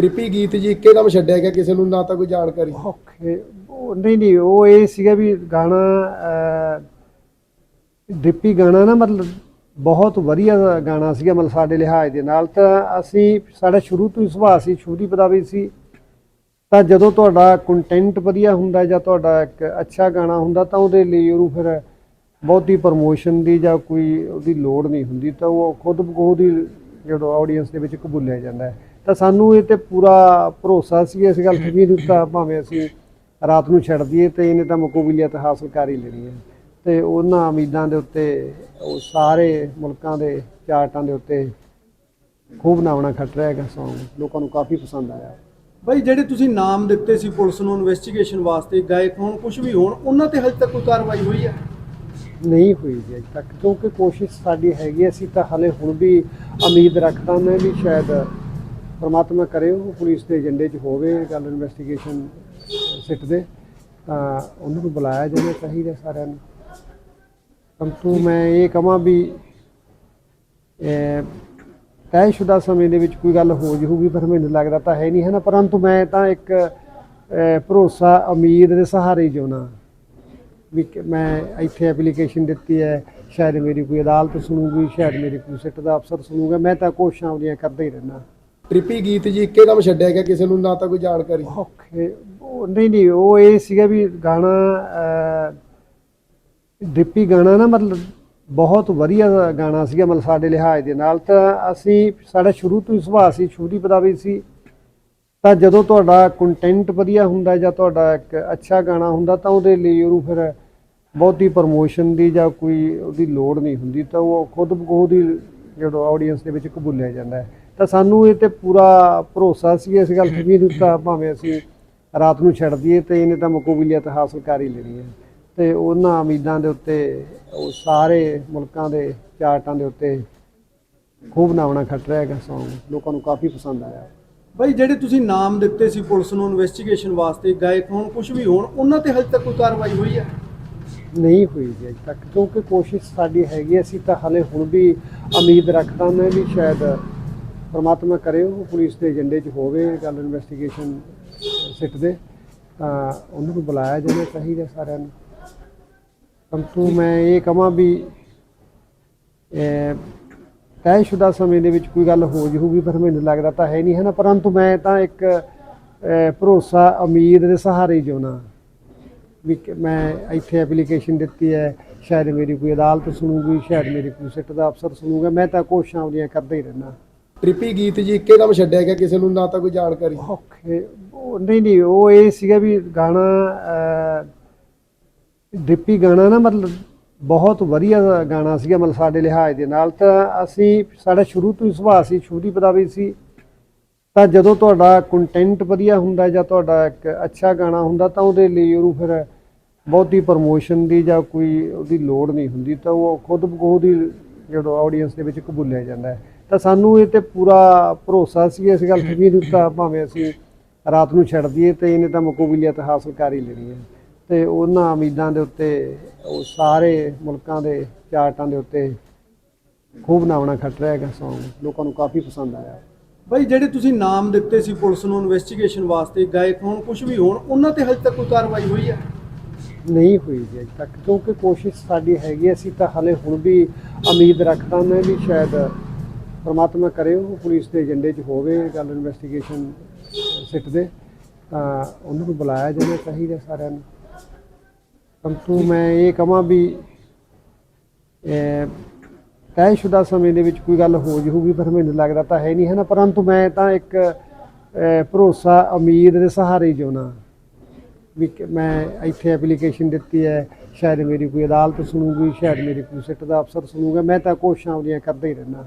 ਟ੍ਰਿਪੀ ਗੀਤ ਜੀ ਇੱਕੇ ਦਮ ਛੱਡਿਆ ਗਿਆ ਕਿਸੇ ਨੂੰ ਨਾ ਤਾਂ ਕੋਈ ਜਾਣਕਾਰੀ। ਓਕੇ ਉਹ ਨਹੀਂ ਨਹੀਂ ਉਹ ਇਹ ਸੀਗਾ ਵੀ ਗਾਣਾ ਅਹ, ਡਿੱਪੀ ਗਾਣਾ ਨਾ ਮਤਲਬ ਬਹੁਤ ਵਧੀਆ ਗਾਣਾ ਸੀਗਾ ਮਤਲਬ ਸਾਡੇ ਲਿਹਾਜ਼ ਦੇ ਨਾਲ। ਤਾਂ ਅਸੀਂ ਸਾਡਾ ਸ਼ੁਰੂ ਤੋਂ ਹੀ ਸੁਭਾਅ ਸੀ ਛੋਟੀ ਪਦਾਵੀ ਸੀ। ਤਾਂ ਜਦੋਂ ਤੁਹਾਡਾ ਕੰਟੈਂਟ ਵਧੀਆ ਹੁੰਦਾ ਜਾਂ ਤੁਹਾਡਾ ਇੱਕ ਅੱਛਾ ਗਾਣਾ ਹੁੰਦਾ ਤਾਂ ਉਹਦੇ ਲਈ ਉਹਨੂੰ ਫਿਰ ਬਹੁਤੀ ਪ੍ਰਮੋਸ਼ਨ ਦੀ ਜਾਂ ਕੋਈ ਉਹਦੀ ਲੋੜ ਨਹੀਂ ਹੁੰਦੀ। ਤਾਂ ਉਹ ਖੁਦ ਬਖੁਦ ਹੀ ਜਦੋਂ ਆਡੀਅנס ਦੇ ਵਿੱਚ ਕਬੂਲਿਆ ਜਾਂਦਾ ਹੈ। ਤਾਂ ਸਾਨੂੰ ਇਹ ਤੇ ਪੂਰਾ ਭਰੋਸਾ ਸੀ ਇਸ ਗੱਲ ਤੇ ਵੀ ਇਹਨੂੰ ਤਾਂ ਭਾਵੇਂ ਅਸੀਂ ਰਾਤ ਨੂੰ ਛੱਡ ਦਈਏ ਤੇ ਇਹਨੇ ਤਾਂ ਮਕਬੂਲੀਅਤ ਹਾਸਲ ਕਰ ਹੀ ਲੈਣੀ ਹੈ। ਤੇ ਉਹਨਾਂ ਉਮੀਦਾਂ ਦੇ ਉੱਤੇ ਉਹ ਸਾਰੇ ਮੁਲਕਾਂ ਦੇ ਚਾਰਟਾਂ ਦੇ ਉੱਤੇ ਖੂਬ ਨਾਵਣਾ ਖੱਟ ਰਿਹਾ ਹੈਗਾ Song ਲੋਕਾਂ ਨੂੰ ਕਾਫੀ ਪਸੰਦ ਆਇਆ। ਭਾਈ ਜਿਹੜੇ ਤੁਸੀਂ ਨਾਮ ਦਿੱਤੇ ਸੀ ਪੁਲਿਸ ਨੂੰ ਇਨਵੈਸਟੀਗੇਸ਼ਨ ਵਾਸਤੇ ਗਾਇਕ ਹੋਣ ਕੁਝ ਵੀ ਹੋਣ ਉਹਨਾਂ ਤੇ ਹਜੇ ਤੱਕ ਕੋਈ ਕਾਰਵਾਈ ਹੋਈ ਹੈ? ਨਹੀਂ ਹੋਈ ਜੀ ਅਜੇ ਤੱਕ ਕਿਉਂਕਿ ਕੋਸ਼ਿਸ਼ ਸਾਡੀ ਹੈਗੀ ਅਸੀਂ ਤਾਂ ਹਲੇ ਹੁਣ ਵੀ ਉਮੀਦ ਰੱਖਦਾ ਮੈਂ ਵੀ ਸ਼ਾਇਦ ਪਰਮਾਤਮਾ ਕਰੇ ਉਹ ਪੁਲਿਸ ਦੇ ਏਜੰਡੇ 'ਚ ਹੋਵੇ, ਗੱਲ ਇਨਵੈਸਟੀਗੇਸ਼ਨ ਸਿੱਟ ਦੇ, ਤਾਂ ਉਹਨਾਂ ਨੂੰ ਬੁਲਾਇਆ ਜਾਣਾ ਚਾਹੀਦਾ ਸਾਰਿਆਂ ਨੂੰ। ਪਰੰਤੂ ਮੈਂ ਇਹ ਕਹਾਂ ਵੀ ਇਹ ਤੈਅਸ਼ੁਦਾ ਸਮੇਂ ਦੇ ਵਿੱਚ ਕੋਈ ਗੱਲ ਹੋ ਜਾਊਗੀ ਪਰ ਮੈਨੂੰ ਲੱਗਦਾ ਤਾਂ ਹੈ ਨਹੀਂ, ਹੈ ਨਾ? ਪਰੰਤੂ ਮੈਂ ਤਾਂ ਇੱਕ ਭਰੋਸਾ, ਉਮੀਦ ਦੇ ਸਹਾਰੇ ਹੀ ਜਿਉਣਾ। ਵੀ ਮੈਂ ਇੱਥੇ ਐਪਲੀਕੇਸ਼ਨ ਦਿੱਤੀ ਹੈ, ਸ਼ਾਇਦ ਮੇਰੀ ਕੋਈ ਅਦਾਲਤ ਸੁਣੂਗੀ, ਸ਼ਾਇਦ ਮੇਰੀ ਕੋਈ ਸਿੱਟ ਦਾ ਅਫਸਰ ਸੁਣੂਗਾ, ਮੈਂ ਤਾਂ ਕੋਸ਼ਿਸ਼ਾਂ ਉਹਦੀਆਂ ਕਰਦਾ ਹੀ ਰਹਿਣਾ ਟ੍ਰਿਪੀ ਗੀਤ ਜੀ ਇੱਕੇ ਦਮ ਛੱਡਿਆ ਗਿਆ ਕਿਸੇ ਨੂੰ ਨਾ ਤਾਂ ਕੋਈ ਜਾਣਕਾਰੀ। ਓਕੇ ਉਹ ਨਹੀਂ ਨਹੀਂ ਉਹ ਇਹ ਸੀਗਾ ਵੀ ਗਾਣਾ ਅਹ, ਡਿੱਪੀ ਗਾਣਾ ਨਾ ਮਤਲਬ ਬਹੁਤ ਵਧੀਆ ਗਾਣਾ ਸੀਗਾ ਮਤਲਬ ਸਾਡੇ ਲਿਹਾਜ਼ ਦੇ ਨਾਲ। ਤਾਂ ਅਸੀਂ ਸਾਡਾ ਸ਼ੁਰੂ ਤੋਂ ਹੀ ਸੁਭਾਅ ਸੀ ਛੋਟੀ ਪਦਾਵੀ ਸੀ। ਤਾਂ ਜਦੋਂ ਤੁਹਾਡਾ ਕੰਟੈਂਟ ਵਧੀਆ ਹੁੰਦਾ ਜਾਂ ਤੁਹਾਡਾ ਇੱਕ ਅੱਛਾ ਗਾਣਾ ਹੁੰਦਾ ਤਾਂ ਉਹਦੇ ਲਈ ਉਹਨੂੰ ਫਿਰ ਬਹੁਤੀ ਪ੍ਰਮੋਸ਼ਨ ਦੀ ਜਾਂ ਕੋਈ ਉਹਦੀ ਲੋੜ ਨਹੀਂ ਹੁੰਦੀ। ਤਾਂ ਉਹ ਖੁਦ ਬਖੁਦ ਹੀ ਜਦੋਂ ਆਡੀਅנס ਦੇ ਵਿੱਚ ਕਬੂਲਿਆ ਜਾਂਦਾ ਹੈ। ਤਾਂ ਸਾਨੂੰ ਇਹ ਤੇ ਪੂਰਾ ਭਰੋਸਾ ਸੀ ਇਸ ਗੱਲ ਤੇ ਵੀ ਇਹਨੂੰ ਤਾਂ ਭਾਵੇਂ ਅਸੀਂ ਰਾਤ ਨੂੰ ਛੱਡ ਦਈਏ ਤੇ ਇਹਨੇ ਤਾਂ ਮਕਬੂਲੀਅਤ ਹਾਸਲ ਕਰ ਹੀ ਲੈਣੀ ਹੈ। ਤੇ ਉਹਨਾਂ ਉਮੀਦਾਂ ਦੇ ਉੱਤੇ ਉਹ ਸਾਰੇ ਮੁਲਕਾਂ ਦੇ ਚਾਰਟਾਂ ਦੇ ਉੱਤੇ ਖੂਬ ਨਾਵਣਾ ਖੱਟ ਰਿਹਾ ਹੈਗਾ Song ਲੋਕਾਂ ਨੂੰ ਕਾਫੀ ਪਸੰਦ ਆਇਆ। ਭਾਈ ਜਿਹੜੇ ਤੁਸੀਂ ਨਾਮ ਦਿੱਤੇ ਸੀ ਪੁਲਿਸ ਨੂੰ ਇਨਵੈਸਟੀਗੇਸ਼ਨ ਵਾਸਤੇ ਗਾਇਕ ਹੋਣ ਕੁਝ ਵੀ ਹੋਣ ਉਹਨਾਂ ਤੇ ਹਜੇ ਤੱਕ ਕੋਈ ਕਾਰਵਾਈ ਹੋਈ ਹੈ? ਨਹੀਂ ਹੋਈ ਜੀ ਅਜੇ ਤੱਕ ਕਿਉਂਕਿ ਕੋਸ਼ਿਸ਼ ਸਾਡੀ ਹੈਗੀ ਅਸੀਂ ਤਾਂ ਹਲੇ ਹੁਣ ਵੀ ਉਮੀਦ ਰੱਖਦਾ ਮੈਂ ਵੀ ਸ਼ਾਇਦ ਪਰਮਾਤਮਾ ਕਰੇ ਉਹ ਪੁਲਿਸ ਦੇ ਏਜੰਡੇ 'ਚ ਹੋਵੇ, ਗੱਲ ਇਨਵੈਸਟੀਗੇਸ਼ਨ ਸਿੱਟ ਦੇ, ਤਾਂ ਉਹਨਾਂ ਨੂੰ ਬੁਲਾਇਆ ਜਾਣਾ ਚਾਹੀਦਾ ਸਾਰਿਆਂ ਨੂੰ। ਪਰੰਤੂ ਮੈਂ ਇਹ ਕਹਾਂ ਵੀ ਇਹ ਤੈਅਸ਼ੁਦਾ ਸਮੇਂ ਦੇ ਵਿੱਚ ਕੋਈ ਗੱਲ ਹੋ ਜਾਊਗੀ, ਪਰ ਮੈਨੂੰ ਲੱਗਦਾ ਤਾਂ ਹੈ ਨਹੀਂ, ਹੈ ਨਾ? ਪਰੰਤੂ ਮੈਂ ਤਾਂ ਇੱਕ ਭਰੋਸਾ, ਉਮੀਦ ਦੇ ਸਹਾਰੇ ਹੀ ਜਿਉਣਾ। ਵੀ ਮੈਂ ਇੱਥੇ ਐਪਲੀਕੇਸ਼ਨ ਦਿੱਤੀ ਹੈ, ਸ਼ਾਇਦ ਮੇਰੀ ਕੋਈ ਅਦਾਲਤ ਸੁਣੂਗੀ, ਸ਼ਾਇਦ ਮੇਰੀ ਕੋਈ ਸਿੱਟ ਦਾ ਅਫਸਰ ਸੁਣੂਗਾ, ਮੈਂ ਤਾਂ ਕੋਸ਼ਿਸ਼ਾਂ ਉਹਦੀਆਂ ਕਰਦਾ ਹੀ ਰਹਿਣਾ ਟ੍ਰਿਪੀ ਗੀਤ ਜੀ ਇੱਕੇ ਦਮ ਛੱਡਿਆ ਗਿਆ ਕਿਸੇ ਨੂੰ ਨਾ ਤਾਂ ਕੋਈ ਜਾਣਕਾਰੀ। ਓਕੇ ਉਹ ਨਹੀਂ ਨਹੀਂ ਉਹ ਇਹ ਸੀਗਾ ਵੀ ਗਾਣਾ ਅਹ, ਡਿੱਪੀ ਗਾਣਾ ਨਾ ਮਤਲਬ ਬਹੁਤ ਵਧੀਆ ਗਾਣਾ ਸੀਗਾ ਮਤਲਬ ਸਾਡੇ ਲਿਹਾਜ਼ ਦੇ ਨਾਲ। ਤਾਂ ਅਸੀਂ ਸਾਡਾ ਸ਼ੁਰੂ ਤੋਂ ਹੀ ਸੁਭਾਅ ਸੀ ਛੋਟੀ ਪਦਾਵੀ ਸੀ। ਤਾਂ ਜਦੋਂ ਤੁਹਾਡਾ ਕੰਟੈਂਟ ਵਧੀਆ ਹੁੰਦਾ ਜਾਂ ਤੁਹਾਡਾ ਇੱਕ ਅੱਛਾ ਗਾਣਾ ਹੁੰਦਾ ਤਾਂ ਉਹਦੇ ਲਈ ਉਹਨੂੰ ਫਿਰ ਬਹੁਤੀ ਪ੍ਰਮੋਸ਼ਨ ਦੀ ਜਾਂ ਕੋਈ ਉਹਦੀ ਲੋੜ ਨਹੀਂ ਹੁੰਦੀ। ਤਾਂ ਉਹ ਖੁਦ ਬਖੁਦ ਹੀ ਜਦੋਂ ਆਡੀਅנס ਦੇ ਵਿੱਚ ਕਬੂਲਿਆ ਜਾਂਦਾ ਹੈ। ਤਾਂ ਸਾਨੂੰ ਇਹ ਤੇ ਪੂਰਾ ਭਰੋਸਾ ਸੀ ਇਸ ਗੱਲ ਤੇ ਵੀ ਇਹਨੂੰ ਤਾਂ ਭਾਵੇਂ ਅਸੀਂ ਰਾਤ ਨੂੰ ਛੱਡ ਦਈਏ ਤੇ ਇਹਨੇ ਤਾਂ ਮਕਬੂਲੀਅਤ ਹਾਸਲ ਕਰ ਹੀ ਲੈਣੀ ਹੈ। ਤੇ ਉਹਨਾਂ ਉਮੀਦਾਂ ਦੇ ਉੱਤੇ ਉਹ ਸਾਰੇ ਮੁਲਕਾਂ ਦੇ ਚਾਰਟਾਂ ਦੇ ਉੱਤੇ ਖੂਬ ਨਾਵਣਾ ਖੱਟ ਰਿਹਾ ਹੈਗਾ Song ਲੋਕਾਂ ਨੂੰ ਕਾਫੀ ਪਸੰਦ ਆਇਆ। ਭਾਈ ਜਿਹੜੇ ਤੁਸੀਂ ਨਾਮ ਦਿੱਤੇ ਸੀ ਪੁਲਿਸ ਨੂੰ ਇਨਵੈਸਟੀਗੇਸ਼ਨ ਵਾਸਤੇ ਗਾਇਕ ਹੋਣ ਕੁਝ ਵੀ ਹੋਣ ਉਹਨਾਂ ਤੇ ਹਜੇ ਤੱਕ ਕੋਈ ਕਾਰਵਾਈ ਹੋਈ ਹੈ? ਨਹੀਂ ਹੋਈ ਜੀ ਅਜੇ ਤੱਕ ਕਿਉਂਕਿ ਕੋਸ਼ਿਸ਼ ਸਾਡੀ ਹੈਗੀ ਅਸੀਂ ਤਾਂ ਹਲੇ ਹੁਣ ਵੀ ਉਮੀਦ ਰੱਖਦਾ ਮੈਂ ਵੀ ਸ਼ਾਇਦ ਪਰਮਾਤਮਾ ਕਰੇ ਉਹ ਪੁਲਿਸ ਦੇ ਏਜੰਡੇ 'ਚ ਹੋਵੇ, ਗੱਲ ਇਨਵੈਸਟੀਗੇਸ਼ਨ ਸਿੱਟ ਦੇ, ਤਾਂ ਉਹਨਾਂ ਨੂੰ ਬੁਲਾਇਆ ਜਾਣਾ ਚਾਹੀਦਾ ਸਾਰਿਆਂ ਨੂੰ। ਪਰੰਤੂ ਮੈਂ ਇਹ ਕਹਾਂ ਵੀ ਇਹ ਤੈਅਸ਼ੁਦਾ ਸਮੇਂ ਦੇ ਵਿੱਚ ਕੋਈ ਗੱਲ ਹੋ ਜਾਊਗੀ, ਪਰ ਮੈਨੂੰ ਲੱਗਦਾ ਤਾਂ ਹੈ ਨਹੀਂ, ਹੈ ਨਾ? ਪਰੰਤੂ ਮੈਂ ਤਾਂ ਇੱਕ ਭਰੋਸਾ ਉਮੀਦ ਦੇ ਸਹਾਰੇ ਹੀ ਜਿਉਣਾ। ਵੀ ਮੈਂ ਇੱਥੇ ਐਪਲੀਕੇਸ਼ਨ ਦਿੱਤੀ ਹੈ, ਸ਼ਾਇਦ ਮੇਰੀ ਕੋਈ ਅਦਾਲਤ ਸੁਣੂਗੀ, ਸ਼ਾਇਦ ਮੇਰੀ ਕੋਈ ਸਿੱਟ ਦਾ ਅਫਸਰ ਸੁਣੂਗਾ, ਮੈਂ ਤਾਂ ਕੋਸ਼ਿਸ਼ਾਂ ਉਹਦੀਆਂ ਕਰਦਾ ਹੀ ਰਹਿਣਾ